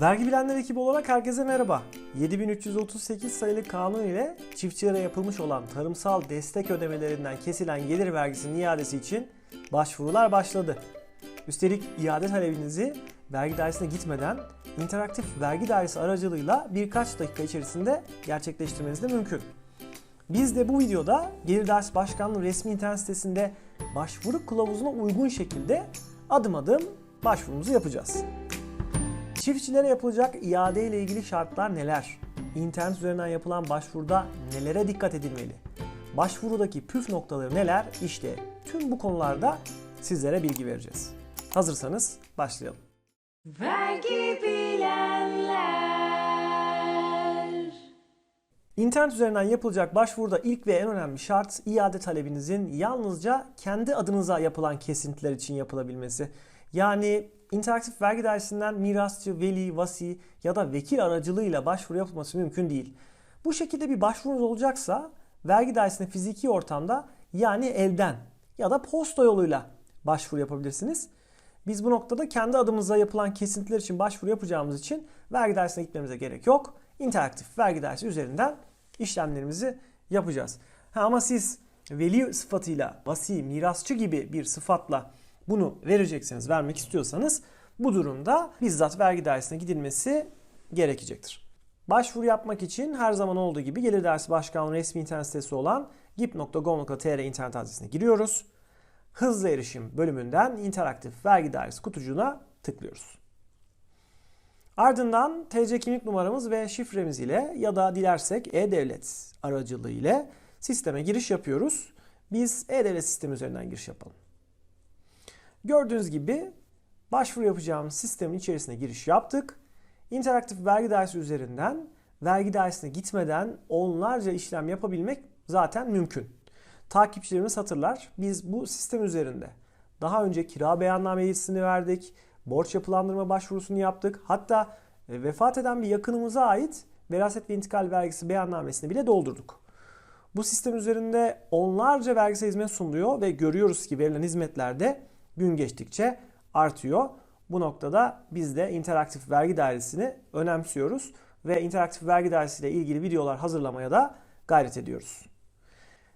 Vergi bilenler ekibi olarak herkese merhaba. 7338 sayılı kanun ile çiftçilere yapılmış olan tarımsal destek ödemelerinden kesilen gelir vergisinin iadesi için başvurular başladı. Üstelik iade talebinizi vergi dairesine gitmeden interaktif vergi dairesi aracılığıyla birkaç dakika içerisinde gerçekleştirmeniz de mümkün. Biz de bu videoda Gelir Dairesi Başkanlığı resmi internet sitesinde başvuru kılavuzuna uygun şekilde adım adım başvurumuzu yapacağız. Çiftçilere yapılacak iade ile ilgili şartlar neler? İnternet üzerinden yapılan başvuruda nelere dikkat edilmeli? Başvurudaki püf noktaları neler? İşte tüm bu konularda sizlere bilgi vereceğiz. Hazırsanız başlayalım. Vergi bilenler. İnternet üzerinden yapılacak başvuruda ilk ve en önemli şart iade talebinizin yalnızca kendi adınıza yapılan kesintiler için yapılabilmesi. Yani interaktif vergi dairesinden mirasçı, veli, vasi ya da vekil aracılığıyla başvuru yapılması mümkün değil. Bu şekilde bir başvurunuz olacaksa vergi dairesine fiziki ortamda yani evden ya da posta yoluyla başvuru yapabilirsiniz. Biz bu noktada kendi adımıza yapılan kesintiler için başvuru yapacağımız için vergi dairesine gitmemize gerek yok. İnteraktif vergi dairesi üzerinden işlemlerimizi yapacağız. Ha, ama siz veli sıfatıyla vasi, mirasçı gibi bir sıfatla bunu verecekseniz, vermek istiyorsanız bu durumda bizzat vergi dairesine gidilmesi gerekecektir. Başvuru yapmak için her zaman olduğu gibi Gelir Dairesi Başkanlığı resmi internet sitesi olan gip.gov.tr internet adresine giriyoruz. Hızlı erişim bölümünden interaktif vergi dairesi kutucuğuna tıklıyoruz. Ardından TC kimlik numaramız ve şifremiz ile ya da dilersek e-devlet aracılığı ile sisteme giriş yapıyoruz. Biz e-devlet sistemi üzerinden giriş yapalım. Gördüğünüz gibi başvuru yapacağımız sistemin içerisine giriş yaptık. İnteraktif vergi dairesi üzerinden vergi dairesine gitmeden onlarca işlem yapabilmek zaten mümkün. Takipçilerimiz hatırlar. Biz bu sistem üzerinde daha önce kira beyanname yetkisini verdik. Borç yapılandırma başvurusunu yaptık. Hatta e, vefat eden bir yakınımıza ait veraset ve intikal vergisi beyannamesini bile doldurduk. Bu sistem üzerinde onlarca vergisel hizmet sunuluyor ve görüyoruz ki verilen hizmetlerde gün geçtikçe artıyor. Bu noktada biz de interaktif vergi dairesini önemsiyoruz ve interaktif vergi dairesi ile ilgili videolar hazırlamaya da gayret ediyoruz.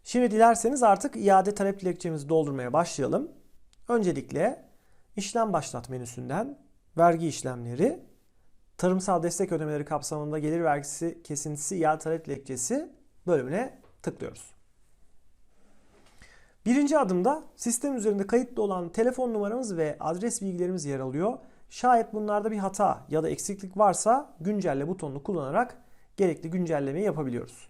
Şimdi dilerseniz artık iade talep dilekçemizi doldurmaya başlayalım. Öncelikle işlem başlat menüsünden vergi işlemleri, tarımsal destek ödemeleri kapsamında gelir vergisi kesintisi iade talep dilekçesi bölümüne tıklıyoruz. Birinci adımda sistem üzerinde kayıtlı olan telefon numaramız ve adres bilgilerimiz yer alıyor. Şayet bunlarda bir hata ya da eksiklik varsa güncelle butonunu kullanarak gerekli güncellemeyi yapabiliyoruz.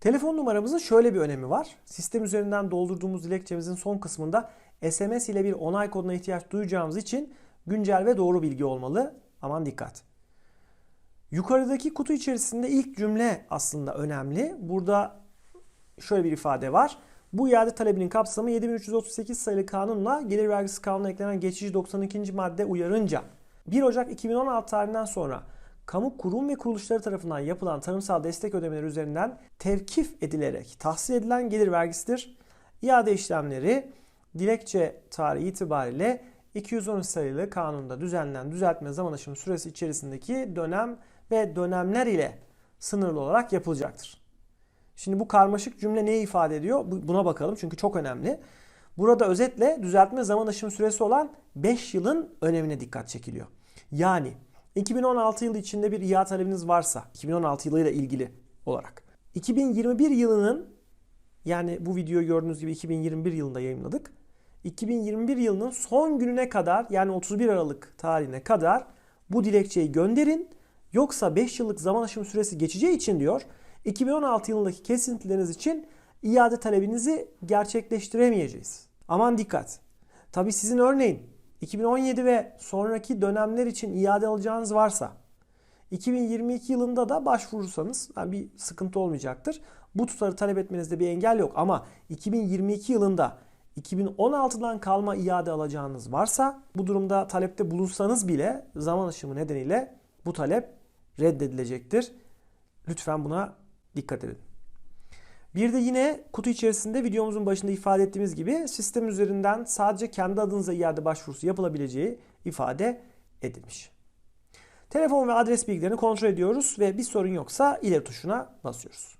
Telefon numaramızın şöyle bir önemi var. Sistem üzerinden doldurduğumuz dilekçemizin son kısmında SMS ile bir onay koduna ihtiyaç duyacağımız için güncel ve doğru bilgi olmalı. Aman dikkat. Yukarıdaki kutu içerisinde ilk cümle aslında önemli. Burada şöyle bir ifade var. Bu iade talebinin kapsamı 7338 sayılı kanunla gelir vergisi kanununa eklenen geçici 92. madde uyarınca 1 Ocak 2016 tarihinden sonra kamu kurum ve kuruluşları tarafından yapılan tarımsal destek ödemeleri üzerinden tevkif edilerek tahsil edilen gelir vergisidir. İade işlemleri dilekçe tarihi itibariyle 213 sayılı kanunda düzenlenen düzeltme zaman aşımı süresi içerisindeki dönem ve dönemler ile sınırlı olarak yapılacaktır. Şimdi bu karmaşık cümle neyi ifade ediyor? Buna bakalım çünkü çok önemli. Burada özetle düzeltme zaman aşımı süresi olan 5 yılın önemine dikkat çekiliyor. Yani 2016 yılı içinde bir iade talebiniz varsa 2016 yılıyla ilgili olarak 2021 yılının yani bu videoyu gördüğünüz gibi 2021 yılında yayınladık. 2021 yılının son gününe kadar yani 31 Aralık tarihine kadar bu dilekçeyi gönderin. Yoksa 5 yıllık zaman aşımı süresi geçeceği için diyor 2016 yılındaki kesintileriniz için iade talebinizi gerçekleştiremeyeceğiz. Aman dikkat. Tabi sizin örneğin 2017 ve sonraki dönemler için iade alacağınız varsa 2022 yılında da başvurursanız yani bir sıkıntı olmayacaktır. Bu tutarı talep etmenizde bir engel yok ama 2022 yılında 2016'dan kalma iade alacağınız varsa bu durumda talepte bulunsanız bile zaman aşımı nedeniyle bu talep reddedilecektir. Lütfen buna dikkat edin. Bir de yine kutu içerisinde videomuzun başında ifade ettiğimiz gibi sistem üzerinden sadece kendi adınıza iade başvurusu yapılabileceği ifade edilmiş. Telefon ve adres bilgilerini kontrol ediyoruz ve bir sorun yoksa ileri tuşuna basıyoruz.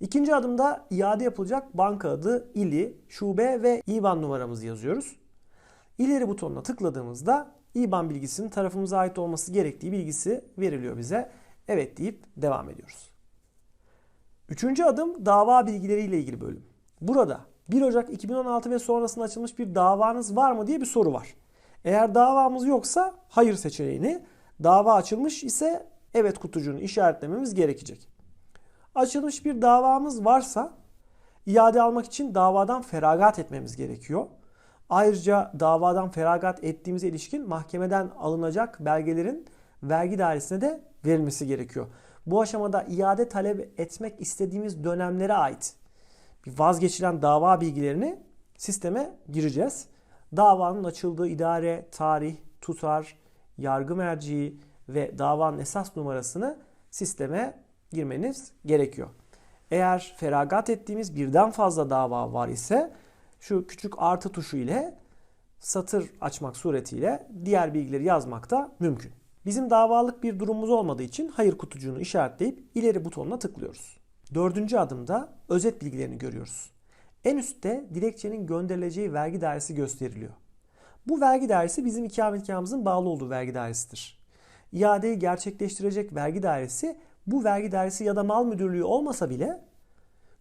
İkinci adımda iade yapılacak banka adı, ili, şube ve IBAN numaramızı yazıyoruz. İleri butonuna tıkladığımızda IBAN bilgisinin tarafımıza ait olması gerektiği bilgisi veriliyor bize. Evet deyip devam ediyoruz. Üçüncü adım dava bilgileriyle ilgili bölüm. Burada 1 Ocak 2016 ve sonrasında açılmış bir davanız var mı diye bir soru var. Eğer davamız yoksa hayır seçeneğini, dava açılmış ise evet kutucuğunu işaretlememiz gerekecek. Açılmış bir davamız varsa iade almak için davadan feragat etmemiz gerekiyor. Ayrıca davadan feragat ettiğimize ilişkin mahkemeden alınacak belgelerin vergi dairesine de verilmesi gerekiyor. Bu aşamada iade talep etmek istediğimiz dönemlere ait bir vazgeçilen dava bilgilerini sisteme gireceğiz. Davanın açıldığı idare, tarih, tutar, yargı merciği ve davanın esas numarasını sisteme girmeniz gerekiyor. Eğer feragat ettiğimiz birden fazla dava var ise şu küçük artı tuşu ile satır açmak suretiyle diğer bilgileri yazmak da mümkün. Bizim davalık bir durumumuz olmadığı için hayır kutucuğunu işaretleyip ileri butonuna tıklıyoruz. Dördüncü adımda özet bilgilerini görüyoruz. En üstte dilekçenin gönderileceği vergi dairesi gösteriliyor. Bu vergi dairesi bizim ikametgahımızın bağlı olduğu vergi dairesidir. İadeyi gerçekleştirecek vergi dairesi bu vergi dairesi ya da mal müdürlüğü olmasa bile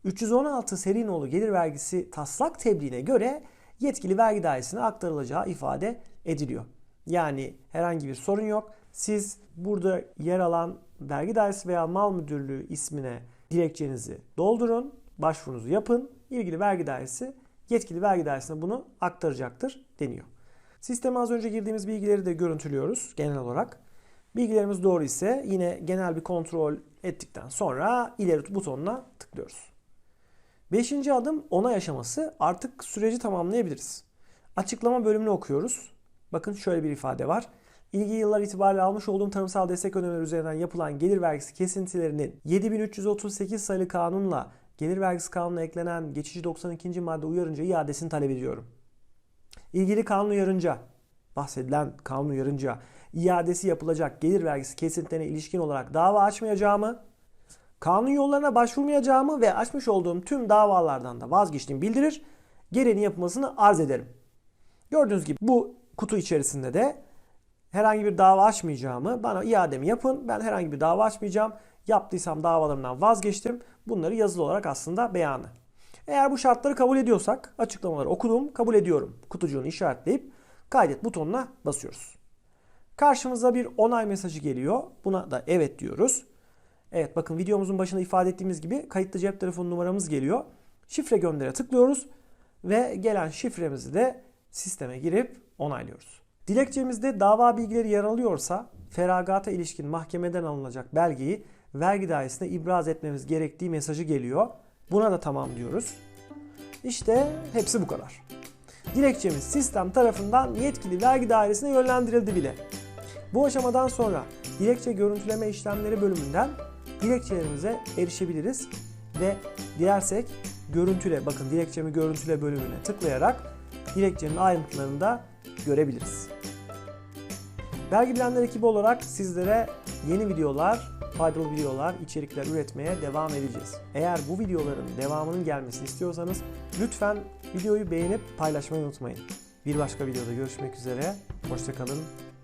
316 seri nolu gelir vergisi taslak tebliğine göre yetkili vergi dairesine aktarılacağı ifade ediliyor. Yani herhangi bir sorun yok. Siz burada yer alan vergi dairesi veya mal müdürlüğü ismine dilekçenizi doldurun, başvurunuzu yapın. İlgili vergi dairesi yetkili vergi dairesine bunu aktaracaktır deniyor. Sisteme az önce girdiğimiz bilgileri de görüntülüyoruz genel olarak. Bilgilerimiz doğru ise yine genel bir kontrol ettikten sonra ileri butonuna tıklıyoruz. Beşinci adım onay aşaması. Artık süreci tamamlayabiliriz. Açıklama bölümünü okuyoruz. Bakın şöyle bir ifade var. İlgili yıllar itibariyle almış olduğum tarımsal destek ödemeleri üzerinden yapılan gelir vergisi kesintilerinin 7338 sayılı kanunla gelir vergisi kanununa eklenen geçici 92. madde uyarınca iadesini talep ediyorum. İlgili kanun uyarınca, bahsedilen kanun uyarınca iadesi yapılacak gelir vergisi kesintilerine ilişkin olarak dava açmayacağımı, kanun yollarına başvurmayacağımı ve açmış olduğum tüm davalardan da vazgeçtiğimi bildirir, gereğini yapılmasını arz ederim. Gördüğünüz gibi bu kutu içerisinde de herhangi bir dava açmayacağımı, bana iademi yapın, ben herhangi bir dava açmayacağım, yaptıysam davalarımdan vazgeçtim. Bunları yazılı olarak aslında beyanı. Eğer bu şartları kabul ediyorsak açıklamaları okudum, kabul ediyorum kutucuğunu işaretleyip kaydet butonuna basıyoruz. Karşımıza bir onay mesajı geliyor. Buna da evet diyoruz. Evet bakın videomuzun başında ifade ettiğimiz gibi kayıtlı cep telefonu numaramız geliyor. Şifre göndere tıklıyoruz ve gelen şifremizi de sisteme girip onaylıyoruz. Dilekçemizde dava bilgileri yer alıyorsa feragata ilişkin mahkemeden alınacak belgeyi vergi dairesine ibraz etmemiz gerektiği mesajı geliyor. Buna da tamam diyoruz. İşte hepsi bu kadar. Dilekçemiz sistem tarafından yetkili vergi dairesine yönlendirildi bile. Bu aşamadan sonra dilekçe görüntüleme işlemleri bölümünden dilekçelerimize erişebiliriz ve dilersek görüntüle bakın dilekçemi görüntüle bölümüne tıklayarak dilekçenin ayrıntılarını da görebiliriz. Vergi Bilenler ekibi olarak sizlere yeni videolar, faydalı videolar, içerikler üretmeye devam edeceğiz. Eğer bu videoların devamının gelmesini istiyorsanız lütfen videoyu beğenip paylaşmayı unutmayın. Bir başka videoda görüşmek üzere. Hoşçakalın,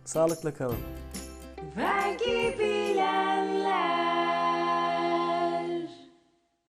sağlıkla kalın. Vergi